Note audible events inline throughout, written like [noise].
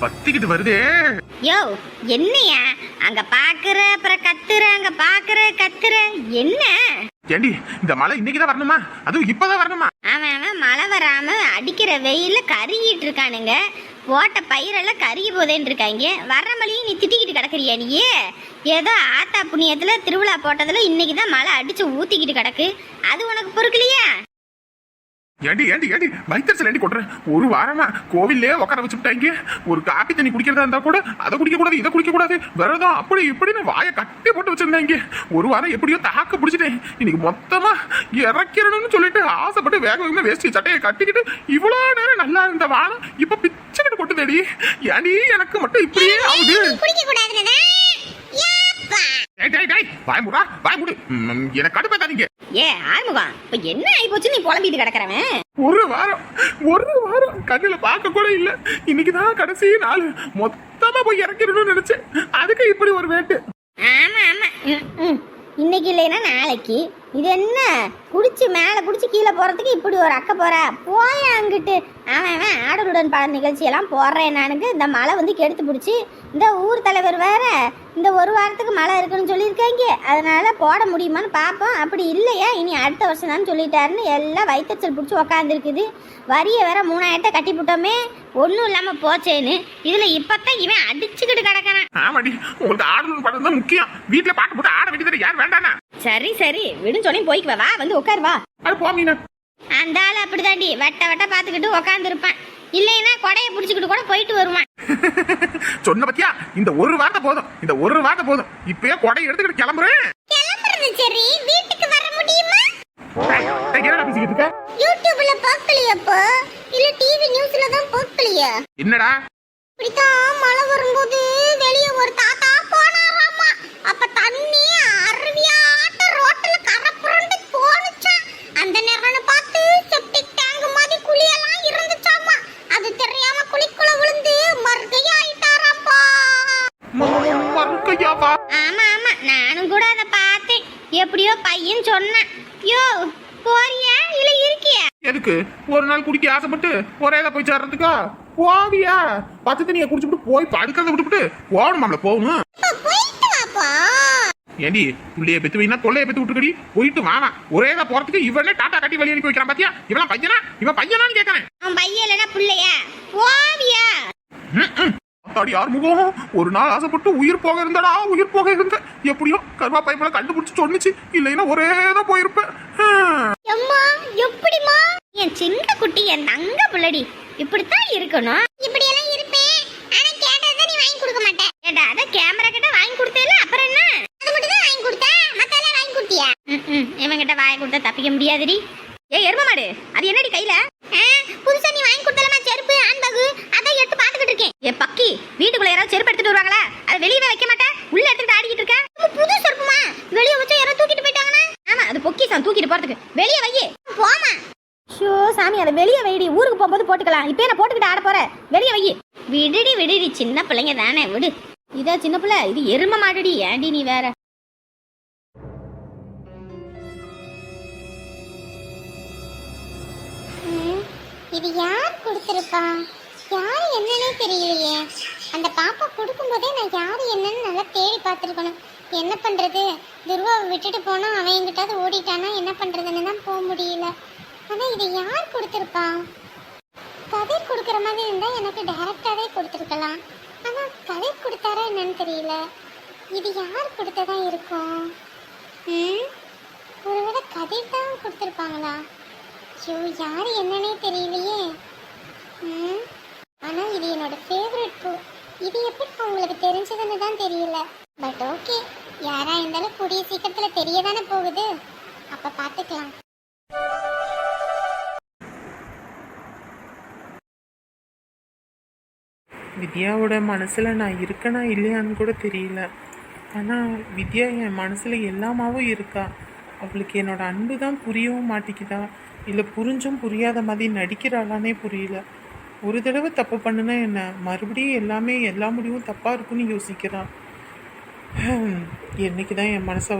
பத்திக்கிட்டு வருதே. யோ என்னையா? அங்க பாக்குற அப்புறம் கத்துற அங்க பாக்குற கத்துற என்ன? ஏண்டி இந்த மழை இன்னைக்குதான் வரணுமா? அதுவும் இப்பதான் வரணுமா? அவன் அவன் மழை வராம அடிக்கிற வெயில்ல கருகிட்டு இருக்கானுங்க. போட்ட பயிரெல்லாம் கருகி போதேன்னு இருக்காங்க. வர்ற மழையும் நீ திட்டிக்கிட்டு கிடக்குறியா நீ ஏதோ ஆத்தா புண்ணியத்துல திருவிழா போட்டதுல இன்னைக்கு தான் மழை அடிச்சு ஊத்திக்கிட்டு கிடக்கு. அது உனக்கு பொறுக்கலையா? ஏண்டி ஏண்டி ஏண்டி? வைத்தறிச்சல் ஏண்டி கொட்டுறேன் ஒரு வாரமா கோவில்லே உட்கார வச்சுட்டாங்க ஒரு காப்பி தண்ணி குடிக்கிறதா இருந்தா கூட அதை குடிக்க கூடாது இதை குடிக்க கூடாது விரதம் அப்படி இப்படின்னு வாயை கட்டி போட்டு வச்சிருந்தாங்க ஒரு வாரம் எப்படியோ தாக்க பிடிச்சிட்டேன். இன்னைக்கு மொத்தமா இறக்கிறணும்னு சொல்லிட்டு ஆசைப்பட்டு வேக வேகமா வேஷ்டி சட்டையை கட்டிக்கிட்டு இவ்வளவு நேரம் நல்லா இருந்த வானம் இப்ப பிச்சுக்கிட்டு கொட்டுதேடி. ஏண்டி எனக்கு மட்டும் இப்படியே ஆகுது. வாய் மூடா, வாய் மூடு. எனக்கு கடுப்பேத்தாதீங்க. ஏ ஆறுமுகம் இப்ப என்ன ஆகி போச்சு நீ புலம்பிட்டு கிடக்குறவன். ஒரு வாரம் ஒரு வாரம் கண்ணுல பார்க்க கூட இல்ல. இன்னைக்குதான் கடைசி நாள். மொத்தமா போய் இறக்கிடணும்னு நினைச்சேன். அதுக்கு இப்படி ஒரு வேட்டு. ஆமா ஆமா. இன்னைக்கு இல்லைன்னா நாளைக்கு. இது என்ன? குடிச்சு மேலே குடிச்சு கீழே போகிறதுக்கு இப்படி ஒரு அக்கை போற? போய அங்கிட்டு. அவன் அவன் ஆடலுடன் பல நிகழ்ச்சியெல்லாம் போடுறேன் நானுக்கு இந்த மழை வந்து கெடுத்து பிடிச்சி. இந்த ஊர் தலைவர் வேற. இந்த ஒரு வாரத்துக்கு மழை இருக்குன்னு சொல்லியிருக்காங்க. அதனால போட முடியுமான்னு பார்ப்போம் அப்படி இல்லையா? இனி அடுத்த வருஷம் தான் சொல்லிட்டாருன்னு எல்லாம் வயிற்றுச்சல் பிடிச்சி உக்காந்துருக்குது. வரிய வேற மூணாயிரத்தை கட்டி போட்டோமே. ஒன்றும் இல்லாமல் போச்சேன்னு. இதில் இப்போத்தான் இவன் அடிச்சுக்கிட்டு கிடக்கிறான். ஆமாடி உங்களுக்கு ஆடணும் படம் தான் முக்கியம். வீட்டில் பாட்டு போட்டு ஆட வேண்டியது யார்? வேண்டானா சரி சரி. விடும் சொன்னி போய்க்கு வா வந்து உட்கார் வா. அது போ மீனா. அந்த ஆள் அப்படிதாண்டி. வெட்ட வெட்ட பார்த்துக்கிட்டு உக்காந்துருப்பான். இல்லைன்னா கொடையை பிடிச்சிக்கிட்டு கூட போயிட்டு வருவான். [laughs] சொன்ன பத்தியா? இந்த ஒரு வார்த்தை போதும். இந்த ஒரு வார்த்தை போதும். இப்பயே கொடை எடுத்துக்கிட்டு கிளம்புறேன். கிளம்புறது சரி. வீட்டுக்கு வர முடியுமா? டேய், டேய், என்னடா பேசிக்கிட்டு இருக்க? யூடியூப்ல பார்க்கலையப்போ இல்ல டிவி நியூஸ்ல தான் பார்க்கலையா? என்னடா? இப்படித்தான் மழை வரும்போது வெளிய ஒரு தாத்தா போனாராமா. அப்ப தண்ணி அருவியாட்ட நாள் குடிக்க ஆசைப்பட்டு ஒரே இதை போய் சேர்றதுக்கா? போவியா பச்சை தண்ணியை குடிச்சுட்டு போய் படுக்கிறத விட்டுவிட்டு போகணுமாம்ல போகணும். ஏண்டி புள்ளைய பெத்து வைனா தொல்லைய பெத்து விட்டுக்கடி போயிட்டு வாமா ஒரே போறதுக்கு இவனே டாட்டா கட்டி வெளியே அனுப்பி வைக்கிறான் பாத்தியா? இவன் பையனா? இவன் பையனான்னு கேட்கறேன் அவன் பையன் இல்லைன்னா பிள்ளையா? போவியா அத்தாடி யார் முகம்? ஒரு நாள் ஆசைப்பட்டு உயிர் போக இருந்தடா உயிர் போக இருந்த எப்படியோ கருவா பைப்பல கண்டுபிடிச்சு சொன்னுச்சு. இல்லைன்னா ஒரே தான் போயிருப்பேன் எப்படிமா என் சின்ன குட்டி என் தங்க புள்ளடி. இப்படித்தான் இருக்கணும். இப்படி எல்லாம் இருப்பேன். ஆனா கேட்டதை நீ வாங்கி கொடுக்க மாட்டே. ஏடா அத கேமரா கிட்ட வாங்கி கொடுத்தேல அப்புறம் என்ன? அது மட்டும் தான் வாங்கி கொடுத்தா மத்த எல்லாம் வாங்கி கொடுத்தியா? இவன் கிட்ட வாங்கி கொடுத்தா தப்பிக்க முடியாதுடி. ஏ எரும மாடு அது என்னடி கையில? புதுசா நீ வாங்கி கொடுத்தலமா செருப்பு ஹேண்ட்பேக் அதை எடுத்து பாத்துக்கிட்டு இருக்கேன். ஏ பக்கி வீட்டுக்குள்ள யாராவது செருப்பு எடுத்துட்டு வருவாங்களா? அதை வெளியவே வைக்க மாட்டேன் உள்ள எடுத்துட்டு ஆடிக்கிட்டு இருக்க. இது புது செருப்புமா? வெளிய வச்சா யாரோ தூக்கிட்டு போயிட்டாங்கன்னா? ஆமா அது பொக்கிசான் தூக்கிட்டு போறதுக்கு. வெளிய வையே. போமா ஷோ சாமி அதை வெளிய வைடி. ஊருக்கு போகும்போது போட்டுக்கலாம். இப்போ நான் போட்டுக்கிட்டு ஆட போற வெளிய வை. விடுடி விடுடி. சின்ன பிள்ளைங்க தானே. விடு. இதா சின்ன பிள்ளை? இது எரும மாடுடி. ஏண்டி நீ வேற? இது யார் கொடுத்துருப்பா? யார் என்னன்னே தெரியலையே. அந்த பாப்பா கொடுக்கும்போதே நான் யார் என்னன்னு நல்லா தேடி பார்த்துருக்கணும். என்ன பண்ணுறது துருவாவை விட்டுட்டு போனால் அவன் எங்கிட்டாவது ஓடிட்டானா? என்ன பண்ணுறதுன்னு தான் போக முடியல. ஆனால் இது யார் கொடுத்துருப்பா? கதிர் கொடுக்குற மாதிரி இருந்தால் எனக்கு டைரெக்டாகவே கொடுத்துருக்கலாம். ஆனால் கதிர் கொடுத்தாரா என்னன்னு தெரியல. இது யார் கொடுத்ததா இருக்கும்? ம்? ஒருவேளை கதிர் தான் கொடுத்துருப்பாங்களா? ஐயோ யார் என்னன்னே தெரியலையே. ம்? ஆனால் இது என்னோட ஃபேவரட் பூ இது எப்படி உங்களுக்கு தெரிஞ்சதுன்னு தான் தெரியல. பட் ஓகே யாரா இருந்தாலும் கூடிய சீக்கிரத்தில் தெரிய தானே போகுது. அப்போ பார்த்துக்கலாம். வித்யாவோட மனசில் நான் இருக்கனா இல்லையான்னு கூட தெரியல. ஆனால் வித்யா என் மனசில் எல்லாமாவும் இருக்கா. அவளுக்கு என்னோட அன்பு தான் புரியவும் மாட்டேங்குதா இல்லை புரிஞ்சும் புரியாத மாதிரி நடிக்கிறாளானே புரியல. ஒரு தடவை தப்பு பண்ணுனா என்ன? மறுபடியும் எல்லாமே எல்லா முடிவும் தப்பாக இருக்குன்னு யோசிக்கிறான் என்னைக்கு தான் என் மனசை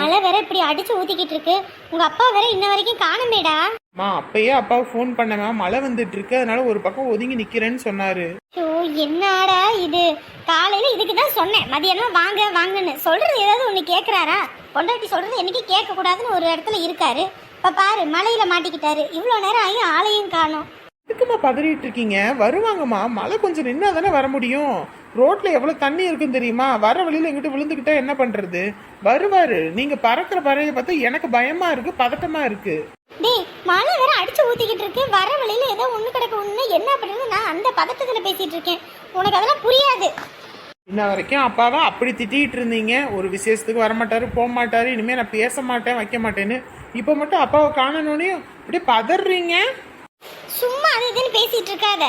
மழை வேற இப்படி அடிச்சு ஊத்திக்கிட்டு இருக்கு. உங்க அப்பா வேற இன்ன வரைக்கும் காணுமேடா. மா அப்பயே அப்பாவுக்கு ஃபோன் பண்ணமா மழை வந்துட்டு இருக்கு அதனால ஒரு பக்கம் ஒதுங்கி நிக்கிறேன்னு சொன்னாரு. ஐயோ என்னடா இது? காலையில இதுக்கு தான் சொன்னேன். மதியானம் வாங்க வாங்கன்னு. சொல்றது ஏதாவது ஒன்று கேட்குறாரா பொண்டாட்டி சொல்றது என்னைக்கு கேட்க கூடாதுன்னு ஒரு இடத்துல இருக்காரு. இப்ப பாரு மலையில மாட்டிக்கிட்டாரு. இவ்வளோ நேரம் ஆகி ஆளையும் காணோம். எதுக்குமா பதறிட்டு இருக்கீங்க? வருவாங்கம்மா. மழை கொஞ்சம் நின்னா தானே வர முடியும். ரோட்ல எவ்வளவு தண்ணி இருக்குன்னு தெரியுமா? வர வழியில எங்கிட்ட விழுந்துக்கிட்டா என்ன பண்றது? வருவாரு. நீங்க பறக்கிற பறவைய பார்த்தா எனக்கு பயமா இருக்கு பதட்டமா இருக்கு. டேய் மழை வேற அடிச்சு ஊத்திக்கிட்டு இருக்கு. வர வழியில ஏதோ ஒண்ணு கிடக்கு ஒண்ணு என்ன பண்றது நான் அந்த பதட்டத்துல பேசிட்டு இருக்கேன். உனக்கு அதெல்லாம் புரியாது. இன்ன வரைக்கும் அப்பாவை அப்படி திட்டிகிட்டு இருந்தீங்க. ஒரு விசேஷத்துக்கு வர மாட்டாரு போக மாட்டாரு இனிமே நான் பேச மாட்டேன் வைக்க மாட்டேன்னு. இப்போ மட்டும் அப்பாவை காணணுன்னே அப்படியே பதறீங்க? சும்மா அது இதுன்னு பேசிட்டு இருக்காத.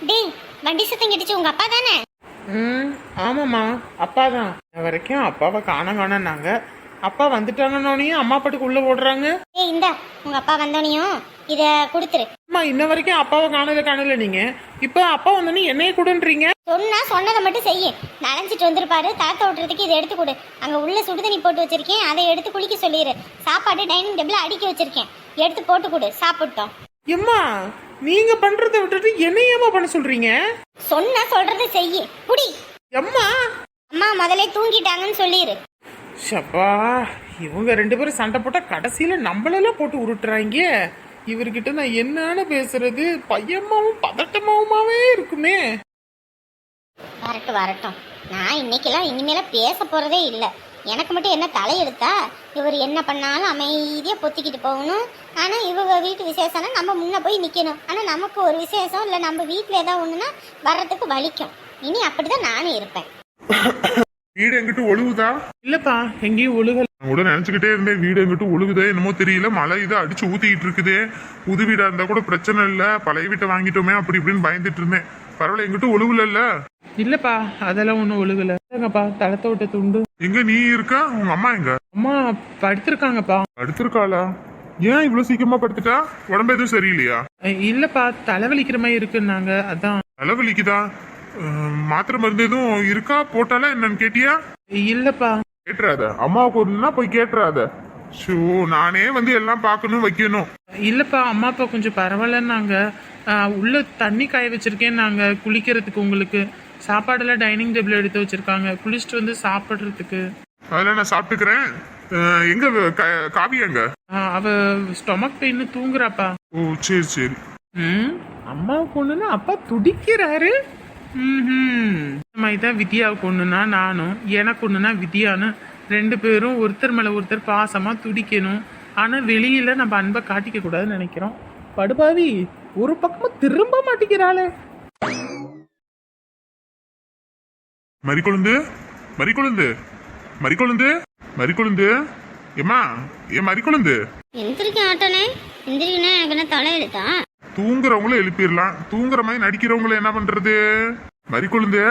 டேய் வண்டி சத்தம் கேட்டுச்சு உங்க அப்பா தானே? ம் ஆமாம்மா அப்பா தான். வரைக்கும் அப்பாவை காண காணனாங்க அப்பா வந்துட்டாங்கன்னோனையும் அம்மா பாட்டுக்கு உள்ள ஓடுறாங்க. ஏய் இந்தா உங்க அப்பா வந்தோனையும் இத கொடுத்துரு. அம்மா இன்ன வரைக்கும் அப்பாவை காணல காணல நீங்க. இப்போ அப்பா வந்தோடனே என்னைய கொடுன்றீங்க? சொன்னா சொன்னதை மட்டும் செய்ய. நனைஞ்சிட்டு வந்திருப்பாரு தாத்த விட்டுறதுக்கு இதை எடுத்து கொடு. அங்க உள்ள சுடுதண்ணி போட்டு வச்சிருக்கேன் அதை எடுத்து குளிக்க சொல்லிடு சாப்பாடு டைனிங் டேபிள் அடுக்கி வச்சிருக்கேன். எடுத்து போட்டு கொடு. சாப்பிட்டோம். எம்மா நீங்க பண்றதை விட்டுட்டு என்னையம்மா பண்ண சொல்றீங்க? சொன்னா சொல்றதை செய்ய. புடி. எம்மா? அம்மா முதல்ல தூங்கிட்டாங்கன்னு சொல்லிடு ஷப்பா இவங்க ரெண்டு பேரும் சண்டை போட்டா கடைசியில நம்மளெல்லாம் போட்டு உருட்டுறாங்க. இவர்கிட்ட நான் என்னன்னு பேசுறது பையமாவும் பதட்டமாவுமாவே இருக்குமே. வரட்டும் வரட்டும். நான் இன்னைக்கெல்லாம் இனிமேல பேச போறதே இல்லை. எனக்கு மட்டும் என்ன தலையெடுத்தா இவர் என்ன பண்ணாலும் அமைதியாக பொத்திக்கிட்டு போகணும். ஆனால் இவங்க வீட்டு விசேஷம்னா நம்ம முன்ன போய் நிற்கணும் ஆனால் நமக்கு ஒரு விசேஷம் இல்லை நம்ம வீட்டில் ஏதாவது ஒன்றுனா வர்றதுக்கு வலிக்கும். இனி அப்படிதான் நானும் இருப்பேன். வீடு எங்கிட்ட ஒழுகுதா? இல்லப்பா எங்கேயும் ஒழுகல். நான் கூட நினைச்சுக்கிட்டே இருந்தேன் வீடு எங்கிட்ட ஒழுகுதே என்னமோ தெரியல மழை இதை அடிச்சு ஊத்திக்கிட்டு இருக்குதே புது வீடா இருந்தா கூட பிரச்சனை இல்ல பழைய வீட்டை வாங்கிட்டோமே அப்படி இப்படின்னு பயந்துட்டு இருந்தேன். பரவாயில்ல எங்கிட்ட ஒழுகுல இல்லப்பா அதெல்லாம் ஒன்றும் ஒழுகல. இல்லைங்கப்பா தளத்தை விட்ட துண்டு. எங்க நீ இருக்க? உங்க அம்மா எங்க? அம்மா படுத்திருக்காங்கப்பா. படுத்திருக்காளா? ஏன் இவ்வளவு சீக்கிரமா படுத்துட்டா? உடம்பு எதுவும் சரியில்லையா? இல்லப்பா தலைவலிக்கிற மாதிரி இருக்குன்னாங்க அதான். தலைவலிக்குதா? மாத்திரை மருந்து எதுவும் இருக்கா? போட்டாலா என்னன்னு கேட்டியா? இல்லப்பா. கேட்டுறாத. அம்மாவுக்கு ஒண்ணுனா போய் கேட்டுறாத. ஷோ நானே வந்து எல்லாம் பார்க்கணும் வைக்கணும். இல்லப்பா அம்மா அப்பா கொஞ்சம் பரவாயில்லன்னாங்க. உள்ள தண்ணி காய வச்சிருக்கேன் நாங்க குளிக்கிறதுக்கு உங்களுக்கு. சாப்பாடெல்லாம் டைனிங் டேபிள் எடுத்து வச்சிருக்காங்க. குளிச்சுட்டு வந்து சாப்பிட்றதுக்கு. அதெல்லாம் நான் சாப்பிட்டுக்கிறேன். எங்க க- காவி எங்க அவ ஸ்டொமக் பெயின் தூங்குறாப்பா. ஓ சரி சரி. ம் அம்மாவுக்கு ஒண்ணுன்னா அப்பா துடிக்கிறாரு. மாதிரி தான் வித்யாவுக்கு ஒண்ணுனா நானும் எனக்கு ஒண்ணுனா வித்யான்னு ரெண்டு பேரும் ஒருத்தர் மேல ஒருத்தர் பாசமா துடிக்கணும். ஆனா வெளியில நம்ம அன்பை காட்டிக்க கூடாதுன்னு நினைக்கிறோம். படுபாவி ஒரு பக்கமா திரும்ப மாட்டேங்கிறாளே மறிக்கொழுந்து மறிக்கொழுந்து மறிக்கொழுந்து. மறிக்கொழுந்து? ஏம்மா ஏன் மறிக்கொழுந்து? எந்திரிக்க ஆட்டனே எந்திரிக்கனே எனக்கு என்ன தலையெடுத்தா தூங்குறவங்கள எழுப்பிடலாம். தூங்குற மாதிரி நடிக்கிறவங்கள என்ன பண்றது? மறிக்கொழுந்து?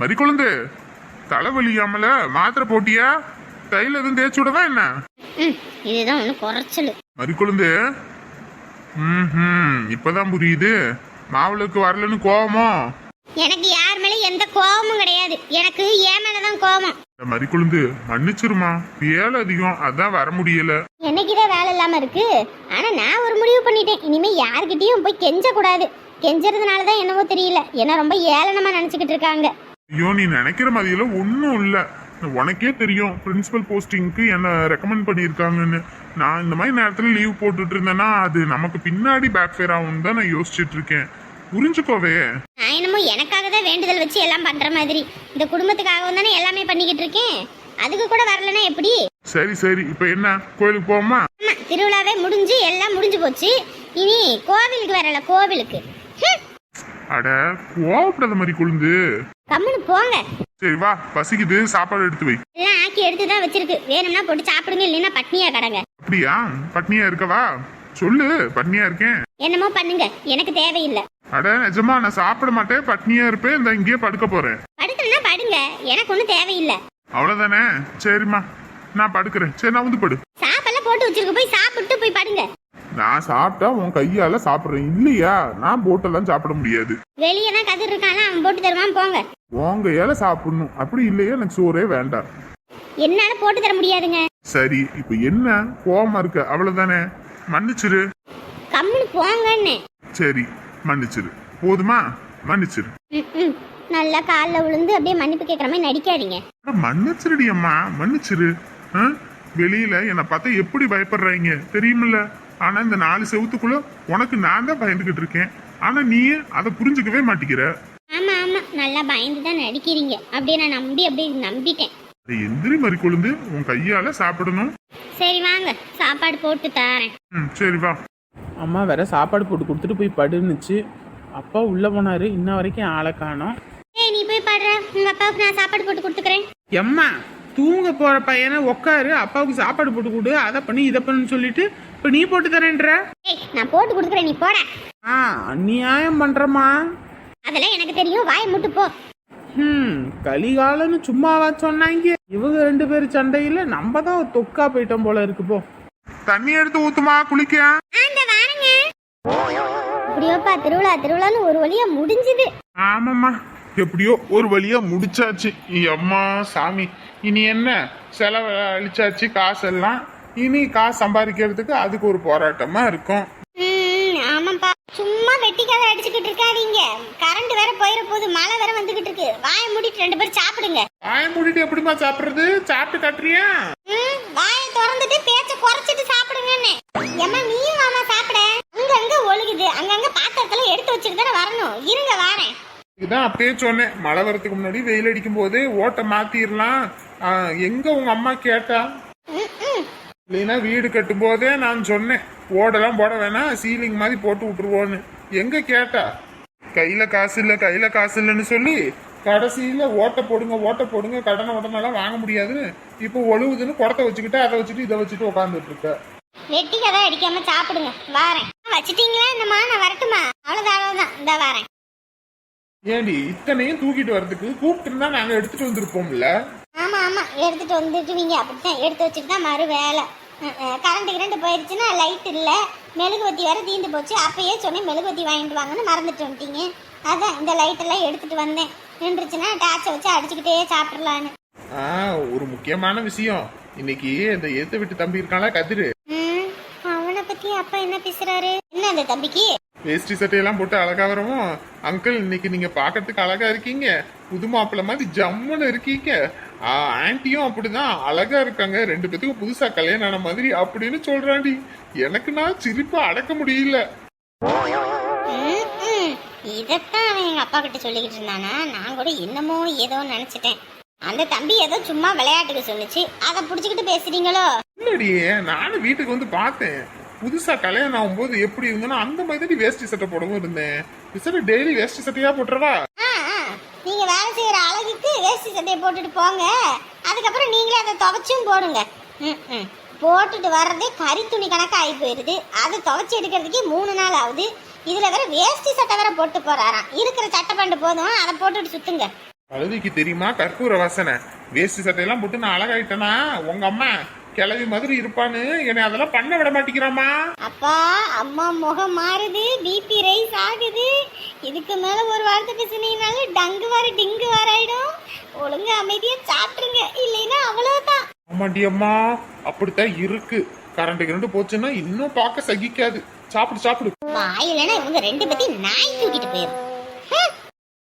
மறிக்கொழுந்து. தலைவலியாமல மாத்திரை போட்டியா? தைல எதுவும் தேய்ச்சி விடவா என்ன? இதுதான் ஒன்று குறைச்சல். மறிக்கொழுந்து. ம் இப்பதான் புரியுது. மாவுளுக்கு வரலன்னு கோவமோ? எனக்கு மேலே எந்த கோபமும் கிடையாது. எனக்கு என் மேலே தான் கோபம். மறிக்கொழுந்து மன்னிச்சிருமா? வேலை அதிகம் அதான் வர முடியல. என்னைக்குதான் வேலை இல்லாம இருக்கு? ஆனா நான் ஒரு முடிவு பண்ணிட்டேன். இனிமே யார்கிட்டயும் போய் கெஞ்ச கூடாது கெஞ்சறதுனால தான் என்னவோ தெரியல. என்ன ரொம்ப ஏளனமா நினைச்சுக்கிட்டு இருக்காங்க. ஐயோ நீ நினைக்கிற மாதிரியெல்லாம் ஒன்றும் இல்லை. உனக்கே தெரியும் பிரின்சிபல் போஸ்டிங்க்கு என்ன ரெக்கமெண்ட் பண்ணியிருக்காங்கன்னு. நான் இந்த மாதிரி நேரத்தில் லீவ் போட்டுட்டு இருந்தேன்னா அது நமக்கு பின்னாடி பேக் ஃபேர் ஆகும்னு தான் நான் யோசிச்சுட்டு இருக்கேன். புரிஞ்சுக்கோவே. நான் என்னமோ எனக்காக தான் வேண்டுதல் வச்சு எல்லாம் பண்ற மாதிரி. இந்த குடும்பத்துக்காகவும் தானே எல்லாமே பண்ணிக்கிட்டு இருக்கேன். அதுக்கு கூட வரலன்னா எப்படி? சரி சரி. இப்போ என்ன? கோயிலுக்கு போவோமா? ஆமா திருவிழாவே முடிஞ்சு எல்லாம் முடிஞ்சு போச்சு. இனி கோவிலுக்கு வரல கோவிலுக்கு. அட கோவப்படாத மாதிரி கொழுந்து. கம்முனு போங்க. சரி வா. பசிக்குது. சாப்பாடு எடுத்து வை. எல்லாம் ஆக்கி எடுத்து தான் வச்சிருக்கு. வேணும்னா போட்டு சாப்பிடுங்க இல்லைன்னா பட்னியா கடங்க. அப்படியா? பட்னியா இருக்கவா சொல்லு பட்னியா இருக்கேன். என்னமோ பண்ணுங்க. எனக்கு தேவையில்லை. அட நிஜமா நான் சாப்பிட மாட்டேன் பட்னியா இருப்பேன் இந்த இங்கேயே படுக்க போறேன். படுக்கணும்னா படுங்க. எனக்கு ஒன்றும் தேவையில்லை. அவ்வளவுதானே? சரிம்மா நான் படுக்கிறேன். சரி நான் வந்து படு. சாப்பெல்லாம் போட்டு வச்சிருக்கு போய் சாப்பிட்டு போய் படுங்க. நான் சாப்பிட்டா உன் கையால சாப்பிடுறேன். இல்லையா? நான் போட்டெல்லாம் சாப்பிட முடியாது. வெளியே தான் கதிர் இருக்கானா அவன் போட்டு தருவான் போங்க. உன் கையால சாப்பிடணும். அப்படி இல்லையா எனக்கு சோறே வேண்டாம். என்னால போட்டு தர முடியாதுங்க. சரி இப்ப என்ன? கோவமா இருக்க அவ்வளவுதானே? மன்னிச்சிரு. கம்முன்னு போங்கன்னு. சரி. மன்னிச்சிரு. போதுமா? மன்னிச்சிரு. நல்லா காலில் விழுந்து அப்படியே மன்னிப்பு கேட்குற மாதிரி நடிக்காதீங்க. மன்னிச்சிருடி அம்மா. மன்னிச்சிரு? வெளியில என்னை பார்த்தா எப்படி பயப்படுறாங்க தெரியுமில்ல? ஆனா இந்த நாலு செவத்துக்குள்ள உனக்கு நான் தான் பயந்துகிட்டு இருக்கேன். ஆனா நீ அதை புரிஞ்சுக்கவே மாட்டிக்கிற. ஆமா ஆமா. நல்லா பயந்து தான் நடிக்கிறீங்க. அப்படியே நான் நம்பி அப்படியே நம்பிட்டேன். எந்திரி மறி கொழுந்து. உன் கையால சாப்பிடணும். சரி வாங்க. சாப்பாடு போட்டு தரேன். ம் சரி வா. அம்மா வேற சாப்பாடு போட்டு கொடுத்துட்டு போய் படுன்னுச்சு. அப்பா உள்ளே போனாரு. இன்ன வரைக்கும் ஆளை காணோம். ஏய் நீ போய் பாடுற. உங்க அப்பாவுக்கு நான் சாப்பாடு போட்டு கொடுத்துக்கிறேன். எம்மா தூங்க போற பையனை உட்காரு அப்பாவுக்கு சாப்பாடு போட்டு கொடு. அதை பண்ணி இதை பண்ணுன்னு சொல்லிட்டு இப்போ நீ போட்டு தரேன்ற. ஏய் நான் போட்டு கொடுக்குறேன் நீ போட. ஆ அநியாயம் பண்றமா அதெல்லாம் எனக்கு தெரியும். வாயை மூட்டு போ. ம் கலிகாலன்னு சும்மாவா சொன்னாங்க. இவங்க ரெண்டு பேரும் சண்டையில நம்ம தான் தொக்கா போயிட்டோம் போல இருக்கு போ. தண்ணி எடுத்து ஊத்துமா குளிக்க? இப்படியோப்பா திருவிழா திருவிழான்னு ஒரு வழியா முடிஞ்சுது. ஆமாம்மா. எப்படியோ ஒரு வழியா முடிச்சாச்சு. அம்மா சாமி இனி என்ன? செலவு அழிச்சாச்சு காசெல்லாம். இனி காசு சம்பாதிக்கிறதுக்கு அதுக்கு ஒரு போராட்டமா இருக்கும். ஆமாப்பா சும்மா வெட்டிக்காத அடிச்சுக்கிட்டு இருக்காதீங்க. கரண்ட் வேற போயிட போகுது மழை வேற வந்துகிட்டு இருக்கு. வாயை மூடிட்டு ரெண்டு பேரும் சாப்பிடுங்க. வாய மூடிட்டு எப்படிமா சாப்பிடுறது? சாப்பிட்டு காட்டுறியா? வாயை திறந்துட்டு பேச்ச குறைச்சிட்டு சாப்பிடுங்கன்னு. ஏம்மா நீயும் வாமா சாப்பிட. ஒழுகுது அங்கங்க பாத்திரத்துல எடுத்து வச்சுட்டு தானே வரணும். இருங்க வாரேன். இதுதான் அப்பயே சொன்னேன். மழை வரதுக்கு முன்னாடி வெயில் அடிக்கும் போது ஓட்டை மாத்திரலாம். எங்க உங்க அம்மா கேட்டா. இல்லைன்னா வீடு கட்டும் போதே நான் சொன்னேன். ஓடெல்லாம் போட வேணாம் சீலிங் மாதிரி போட்டு விட்டுருவோன்னு. எங்க கேட்டா? கையில காசு இல்ல கையில காசு இல்லைன்னு சொல்லி கடைசியில ஓட்டை போடுங்க ஓட்டை போடுங்க கடனை உடனெல்லாம் வாங்க முடியாதுன்னு இப்போ ஒழுகுதுன்னு குடத்தை வச்சுக்கிட்டு அதை வச்சுட்டு இதை வச்சுட்டு உட்காந்துட்டு இருக்க. வெட்டிக்காத அடிக்காம சாப்பிடுங்க. வாரேன். வச்சிட்டீங்களா என்னம்மா? நான் வரட்டுமா? அவ்வளவுதான் அவ்வளவுதான். இந்த வாரேன். ஏண்டி இத்தனையும் தூக்கிட்டு வர்றதுக்கு கூப்பிட்டு இருந்தா நாங்க எடுத்துட்டு வந்திருப்போம்ல? ஆமா ஆமா. எடுத்துட்டு வந்துட்டுவீங்க அப்படித்தான் எடுத்து வச்சுட்டு தான் மறு வேலை. கரண்ட் கிரண்ட் போயிருச்சுன்னா லைட் இல்ல. மெழுகுவத்தி வேற தீந்து போச்சு. அப்பயே சொன்னேன் மெழுகுவத்தி வாங்கிட்டு வாங்கன்னு மறந்துட்டு வந்துட்டீங்க. அதான் இந்த லைட் எல்லாம் எடுத்துட்டு வந்தேன். நின்றுச்சுன்னா டார்ச்சை வச்சு அடிச்சுக்கிட்டே சாப்பிடலான்னு. ஆ ஒரு முக்கியமான விஷயம். இன்னைக்கு இந்த ஏத்த விட்டு தம்பி இருக்கான்ல கதிரு. அப்பா என்ன பேசுறாரு? என்ன அந்த தம்பிக்கு? வேஷ்டி சட்டையெல்லாம் போட்டு அழகா வரவும் அங்கிள் இன்னைக்கு நீங்க பாக்கிறதுக்கு அழகா இருக்கீங்க. புது மாப்பிள்ள மாதிரி ஜம்முன்னு இருக்கீங்க. ஆன்ட்டியும் அப்படிதான் அழகா இருக்காங்க. ரெண்டு பேத்துக்கும் புதுசா கல்யாணம் ஆன மாதிரி அப்படின்னு சொல்றாண்டி. எனக்கு நான் சிரிப்பை அடக்க முடியல. இதைத்தான் அவன் எங்க அப்பா கிட்ட சொல்லிக்கிட்டு இருந்தானா. நான் கூட என்னமோ ஏதோ நினைச்சிட்டேன். அந்த தம்பி ஏதோ சும்மா விளையாட்டுக்கு சொன்னுச்சு அதை புடிச்சுக்கிட்டு பேசுறீங்களோ? இல்லடியே நானும் வீட்டுக்கு வந்து பார்த்தேன். புதுசா கல்யாணம் ஆகும்போது எப்படி இருந்தேன்னா அந்த மாதிரி வேஷ்டி சட்டை போடவும் இருந்தேன். விசாரி டெய்லி வேஷ்டி சட்டையா போட்டுறவா. நீங்க வேலை செய்யற அழகுக்கு வேஷ்டி சட்டையை போட்டுட்டு போங்க. அதுக்கப்புறம் நீங்களே அதை துவைச்சும் போடுங்க. போட்டுட்டு வர்றதே கறி துணி கணக்கா ஆகி போயிருது. அதை துவைச்சு எடுக்கிறதுக்கே மூணு நாள் ஆகுது. இதுல வேற வேஷ்டி சட்டை வேற போட்டு போறாராம். இருக்கிற சட்டை பண்டு போதும். அதை போட்டுட்டு சுத்துங்க. கழுதிக்கு தெரியுமா? கற்பூர வாசனை. வேஷ்டி சட்டையெல்லாம் போட்டு நான் அழகாயிட்டேனா? உங்க அம்மா. கிளவி மாதிரி இருப்பான்னு என்னை அதெல்லாம் பண்ண விட மாட்டேங்கிறாமா அப்பா அம்மா முகம் மாறுது பிபி ரைஸ் ஆகுது. இதுக்கு மேல ஒரு வாரத்தை பேசுனீங்கனாலும் டங்கு வர டிங்கு வர ஆயிடும் ஒழுங்கா அமைதியா சாப்பிட்டுருங்க இல்லைன்னா அவ்வளவுதான். ஆமாண்டி அம்மா அப்படித்தான் இருக்கு. கரண்ட் கரண்ட் போச்சுன்னா இன்னும் பார்க்க சகிக்காது. சாப்பிடு சாப்பிடு. வாயிலனா இவங்க ரெண்டு பத்தி நாய் தூக்கிட்டு போயிரும். ஹம்.